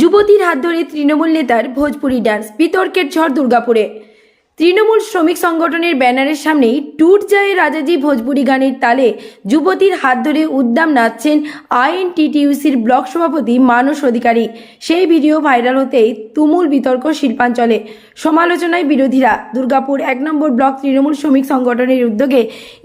যুবতীর হাত ধরে তৃণমূল নেতার ভোজপুরি ডান্স বিতর্কের ঝড় দুর্গাপুরে। তৃণমূল শ্রমিক সংগঠনের ব্যানারের সামনেই টুট যায় রাজাজি ভোজপুরি গানের তালে। যুবতীর হাত ধরে উদ্দাম নাচছেন আইএনটিটিইউসির ব্লক সভাপতি মানস অধিকারী। সেই ভিডিও ভাইরাল হতেই তুমুল বিতর্ক শিল্পাঞ্চলে। সমালোচনায় বিরোধীরা দুর্গাপুর এক নম্বর ব্লক তৃণমূল শ্রমিক সংগঠনের উদ্যোগে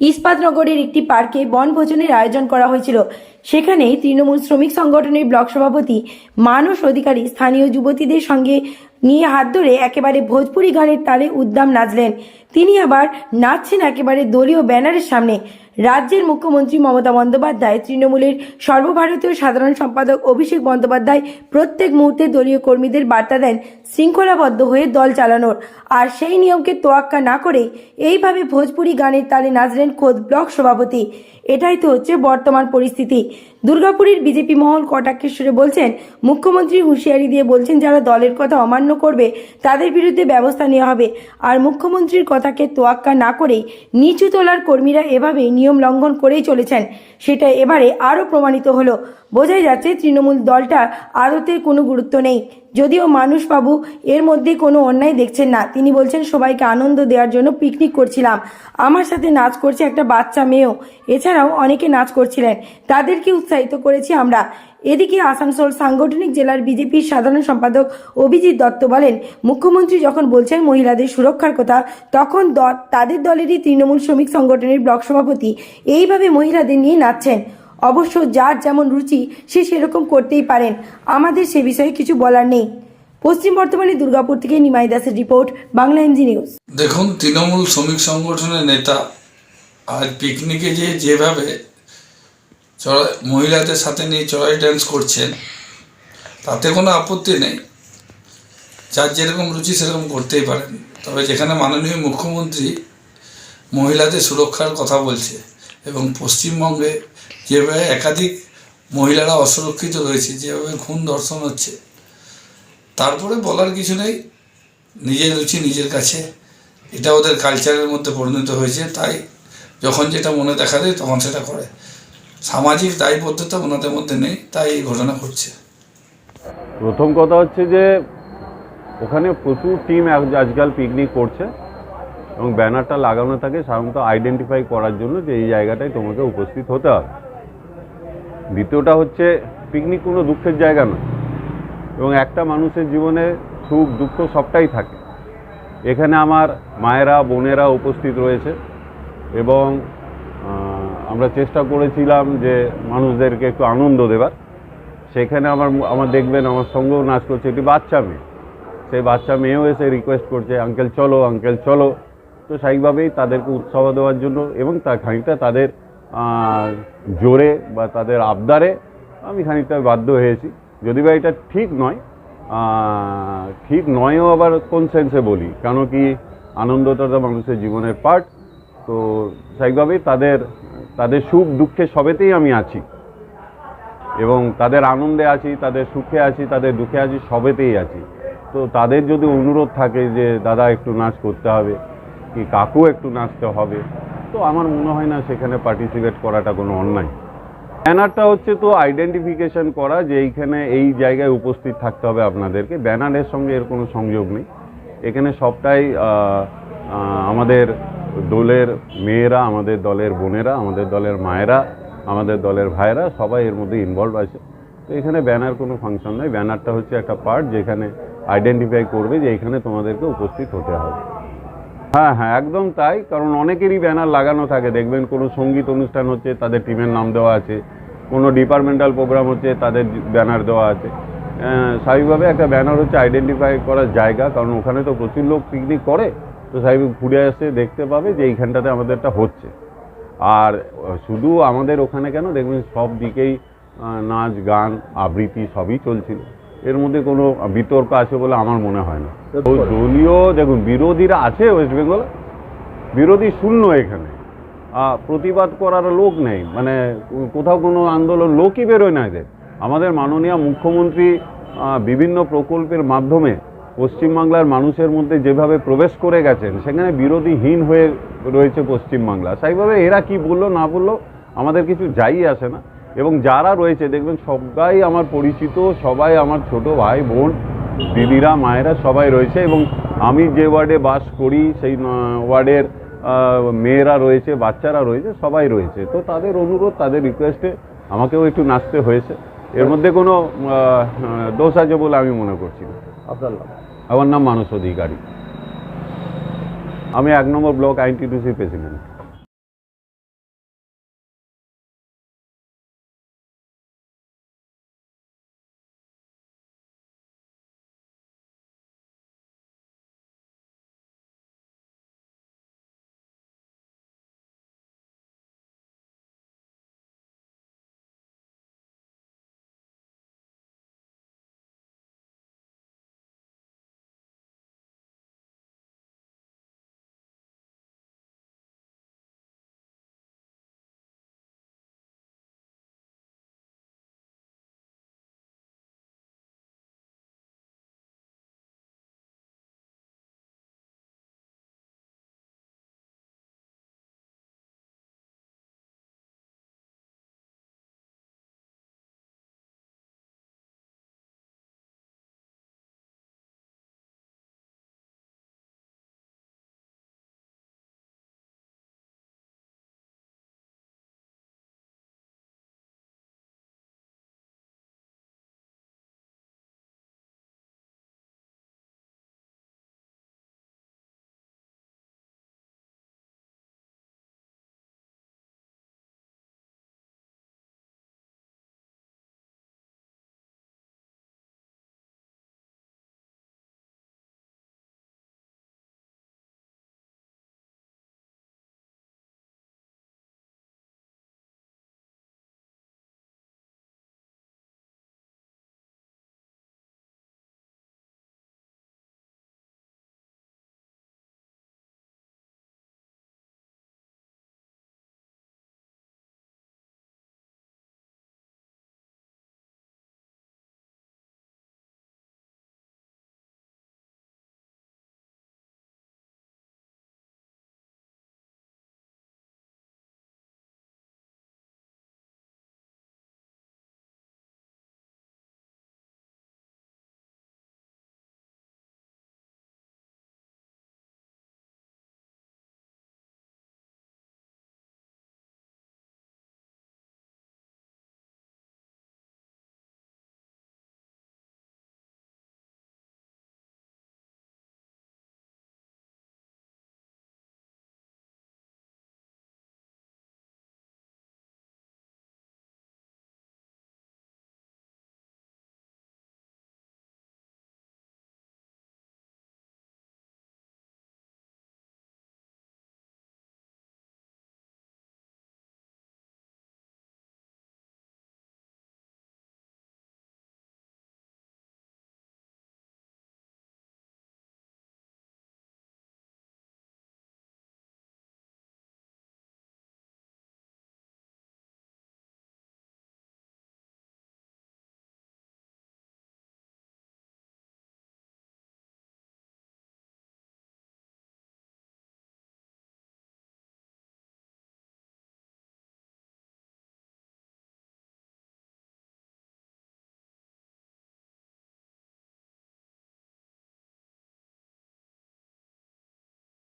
ইস্পাতনগরের একটি পার্কে বনভোজনের আয়োজন করা হয়েছিল। সেখানে তৃণমূল শ্রমিক সংগঠনের ব্লক সভাপতি মানস অধিকারী স্থানীয় যুবতীদের সঙ্গে নিয়ে হাত ধরে একেবারে ভোজপুরি গানের তালে উদ্দাম নাচলেন। তিনি আবার নাচছেন একেবারে দলীয় ব্যানারের সামনে। রাজ্যের মুখ্যমন্ত্রী মমতা বন্দ্যোপাধ্যায়, তৃণমূলের সর্বভারতীয় সাধারণ সম্পাদক অভিষেক বন্দ্যোপাধ্যায় প্রত্যেক মুহূর্তে দলীয় কর্মীদের বার্তা দেন, শৃঙ্খলাবদ্ধ হয়ে দল চালানোর। আর সেই নিয়মকে তোয়াক্কা না করে এইভাবে ভোজপুরি গানের তালে নাচলেন খোদ ব্লক সভাপতি। এটাই তো হচ্ছে বর্তমান পরিস্থিতি। দুর্গাপুরের বিজেপি মহল কটাক্ষেশ্বরে বলছেন মুখ্যমন্ত্রী হুঁশিয়ারি দিয়ে বলছেন, যারা দলের কথা অমান্য করবে, তাদের বিরুদ্ধে ব্যবস্থা নেওয়া হবে। আর মুখ্যমন্ত্রীর কথাকে তোয়াক্কা না করেই নিচু তোলার কর্মীরা এভাবেই নিয়ম লঙ্ঘন করেই চলেছেন। সেটা এবারে আরও প্রমাণিত হলো। বোঝাই যাচ্ছে তৃণমূল দলটা আদতে কোনো গুরুত্ব নেই। যদিও মানুষ বাবু এর মধ্যে কোনো অন্যায় দেখছেন না। তিনি বলছেন, সবাইকে আনন্দ দেওয়ার জন্য পিকনিক করছিলাম। আমার সাথে নাচ করছে একটা বাচ্চা মেয়েও। এছাড়াও অনেকে নাচ করছিলেন। তাদেরকে উৎসাহিত করেছি আমরা। এদিকে আসানসোল সাংগঠনিক জেলার বিজেপির সাধারণ সম্পাদক অভিজিৎ দত্ত বলেন, মুখ্যমন্ত্রী যখন বলছেন মহিলাদের সুরক্ষার কথা, তখন তাদের দলেরই তৃণমূল শ্রমিক সংগঠনের ব্লক সভাপতি এইভাবে মহিলাদের নিয়ে নাচছেন। অবশ্য যার যেমন রুচি, সে সেরকম করতেই পারেন। আমাদের সে বিষয়ে কিছু বলার নেই। পশ্চিম বর্ধমানে দুর্গাপুর থেকে নিমাই দাসের রিপোর্ট, বাংলা এমজি নিউজ। দেখুন, তৃণমূল শ্রমিক সংগঠনের নেতা আজ পিকনিকে যে যেভাবে মহিলাদের সাথে নিয়ে চড়াই ডান্স করছেন, তাতে কোনো আপত্তি নেই। যার যেরকম রুচি, সেরকম করতেই পারেন। তবে যেখানে মাননীয় মুখ্যমন্ত্রী মহিলাদের সুরক্ষার কথা বলছে এবং পশ্চিমবঙ্গে যেভাবে একাধিক মহিলারা অসুরক্ষিত রয়েছে, যেভাবে খুন ধর্ষণ হচ্ছে, তারপরে বলার কিছু নেই। নিজের রুচি নিজের কাছে। এটা ওদের কালচারের মধ্যে পরিণত হয়েছে। তাই যখন যেটা মনে দেখা দেয় তখন সেটা করে। সামাজিক দায়বদ্ধতা ওনাদের মধ্যে নেই, তাই এই ঘটনা ঘটছে। প্রথম কথা হচ্ছে যে, ওখানে প্রচুর টিম আজকাল পিকনিক করছে। এবং ব্যানারটা লাগানো থাকে সাধারণত আইডেন্টিফাই করার জন্য যে এই জায়গাটায় তোমাকে উপস্থিত হতে হবে। দ্বিতীয়টা হচ্ছে পিকনিক কোনো দুঃখের জায়গা নয়। এবং একটা মানুষের জীবনে সুখ, দুঃখ সবটাই থাকে। এখানে আমার মায়েরা, বোনেরা উপস্থিত রয়েছে এবং আমরা চেষ্টা করেছিলাম যে মানুষদেরকে একটু আনন্দ দেবার। সেখানে আমার আমার দেখবেন আমার সঙ্গেও নাচ করছে, একটি বাচ্চা মেয়ে। সেই বাচ্চা মেয়েও এসে রিকোয়েস্ট করছে আঙ্কেল চলো আঙ্কেল চলো। তো স্বাভাবিকভাবেই তাদেরকে উৎসাহ দেওয়ার জন্য এবং তা খানিকটা তাদের জোরে বা তাদের আবদারে আমি খানিকটা বাধ্য হয়েছি। যদি বা এটা ঠিক নয় ঠিক নয়ও আবার কোন সেন্সে বলি? কেন কি আনন্দটা তো মানুষের জীবনের পার্ট তো স্বাভাবিকভাবেই তাদের তাদের সুখ দুঃখে সবেতেই আমি আছি। এবং তাদের আনন্দে আছি, তাদের সুখে আছি, তাদের দুঃখে আছি, সবেতেই আছি। তো তাদের যদি অনুরোধ থাকে যে, দাদা, একটু নাচ করতে হবে। কি কাকু একটু নাচতে হবে? তো আমার মনে হয় না সেখানে পার্টিসিপেট করাটা কোনো অন্যায়। ব্যানারটা হচ্ছে তো আইডেন্টিফিকেশন করা যে এইখানে এই জায়গায় উপস্থিত থাকতে হবে আপনাদেরকে। ব্যানারের সঙ্গে এর কোনো সংযোগ নেই। এখানে সবটাই আমাদের দলের মেয়েরা, আমাদের দলের বোনেরা, আমাদের দলের মায়েরা, আমাদের দলের ভাইয়েরা সবাই এর মধ্যে ইনভলভ আছে। তো এখানে ব্যানার কোনো ফাংশন নয় ব্যানারটা হচ্ছে একটা পার্ট যেখানে আইডেন্টিফাই করবে যে এখানে তোমাদেরকে উপস্থিত হতে হবে। হ্যাঁ হ্যাঁ একদম তাই। কারণ অনেকেরই ব্যানার লাগানো থাকে। দেখবেন কোনো সংগীত অনুষ্ঠান হচ্ছে, তাদের টিমের নাম দেওয়া আছে। কোনো ডিপার্টমেন্টাল প্রোগ্রাম হচ্ছে, তাদের ব্যানার দেওয়া আছে। স্বাভাবিকভাবে একটা ব্যানার হচ্ছে আইডেন্টিফাই করার জায়গা। কারণ ওখানে তো প্রচুর লোক পিকনিক করে। তো স্বাভাবিক ঘুরে আসে, দেখতে পাবে যে এইখানটাতে আমাদেরটা হচ্ছে। আর শুধু আমাদের ওখানে কেন? দেখবেন সব দিকেই নাচ, গান, আবৃত্তি সবই চলছিল। এর মধ্যে কোনো বিতর্ক আছে বলে আমার মনে হয় না। তো দলীয় দেখুন বিরোধীরা আছে ওয়েস্ট বেঙ্গলে বিরোধী শূন্য এখানে। প্রতিবাদ করার লোক নেই। মানে কোথাও কোনো আন্দোলন লোকই বেরোয় না এদের। আমাদের মাননীয় মুখ্যমন্ত্রী বিভিন্ন প্রকল্পের মাধ্যমে পশ্চিমবাংলার মানুষের মধ্যে যেভাবে প্রবেশ করে গেছেন সেখানে বিরোধীহীন হয়ে রয়েছে পশ্চিমবাংলা। সেইভাবে এরা কি বলল না বলল আমাদের কিছু যাই আসে না। এবং যারা রয়েছে দেখবেন সবাই আমার পরিচিত সবাই আমার ছোট ভাই বোন দিদিরা মায়েরা সবাই রয়েছে এবং আমি যে ওয়ার্ডে বাস করি সেই ওয়ার্ডের মেয়েরা রয়েছে বাচ্চারা রয়েছে সবাই রয়েছে। তো তাদের অনুরোধ তাদের রিকোয়েস্টে আমাকেও একটু নাচতে হয়েছে। এর মধ্যে কোনো দোষ আছে বলে আমি মনে করছি না। আপনার নাম আমার নাম মানস অধিকারী। আমি এক নম্বর ব্লক আইনটিডিসির প্রেসিডেন্ট